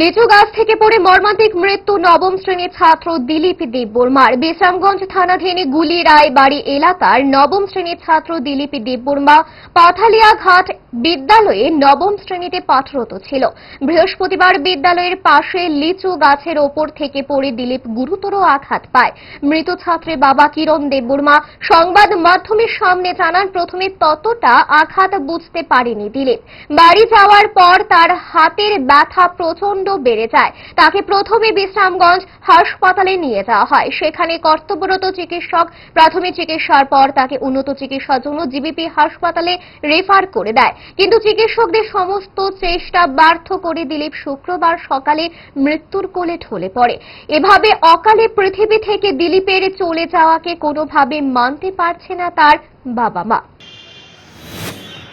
লিচু গাছ থেকে পড়ে মর্মান্তিক মৃত্যু নবম শ্রেণির ছাত্র দিলীপ দেববর্মার বিশ্রামগঞ্জ থানাধীন গুলি রায় বাড়ি এলাকার নবম শ্রেণির ছাত্র দিলীপ দেববর্মা পাথালিয়া ঘাট বিদ্যালয়ে নবম শ্রেণীতে পাঠরত ছিল। বৃহস্পতিবার বিদ্যালয়ের পাশে লিচু গাছের ওপর থেকে পড়ে দিলীপ গুরুতর আঘাত পায়। মৃত ছাত্রের বাবা কিরণ দেববর্মা সংবাদ মাধ্যমের সামনে জানান, প্রথমে ততটা আঘাত বুঝতে পারেনি দিলীপ। বাড়ি যাওয়ার পর তার হাতের ব্যথা প্রচণ্ড বেড়ে যায়। তাকে প্রথমে বিশ্রামগঞ্জ হাসপাতালে নিয়ে যাওয়া হয়। সেখানে কর্তব্যরত চিকিৎসক প্রাথমিক চিকিৎসার পর তাকে উন্নত চিকিৎসার জন্য জিবিপি হাসপাতালে রেফার করে দেয়। কিন্তু চিকিৎসকদের সমস্ত চেষ্টা ব্যর্থ করে দিলীপ শুক্রবার সকালে মৃত্যুর কোলে ঢলে পড়ে। এভাবে অকালে পৃথিবী থেকে দিলীপের চলে যাওয়াকে কোনোভাবে মানতে পারছে না তার বাবা মা।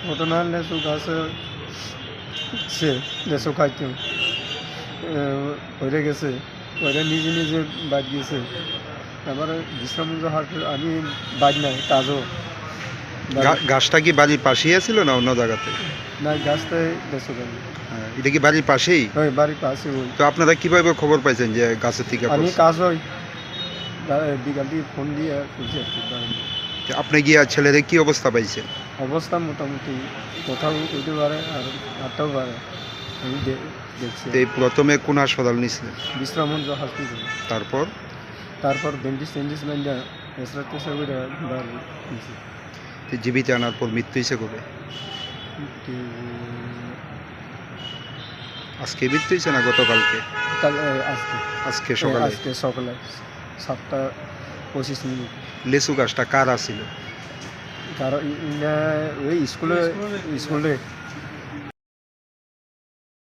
ঘটনা লেসু গাছ সে লেসু হয়ে গেছে ওইটা নিজে নিজে বাদ বিশ্রামগঞ্জ হাট আমি বাদ নাই কাজও গাছটা কি বাড়ির পাশেই ছিল না অন্য জায়গাতে? না গাছটাই লেসু গাছ হ্যাঁ, এটা কি বাড়ির পাশেই? ওই বাড়ির পাশে তো আপনারা কীভাবে খবর পাইছেন যে গাছের থেকে আমি কাজ হই বিকাল দিয়ে ফোন দিয়ে খুঁজে আপনি গিয়ে ছেলেদের কি অবস্থা পাইছেন? অবস্থা মোটামুটি কোথাও উঠতে পারে আর হাঁটতেও পারে। আমি দে- দেখছি। এই প্রথমে কোন হাসপাতাল নিছিলেন বিশ্রামগঞ্জ হসপিটাল তারপর? তারপর বেন্ডিস টেন্ডিস মাইন্ডা এসরা করে বার তো জীবিত আনার পর মৃত্যু হয়েছে কবে? আজকে মৃত্যু হয়েছে না গতকালকে? কাল আজকে। আজকে সকালে। আজকে সকালে। সাতটা পঁচিশ মিনিট। লেচু গাছটা কার আছিল? কারণ ওই স্কুলে। স্কুলে।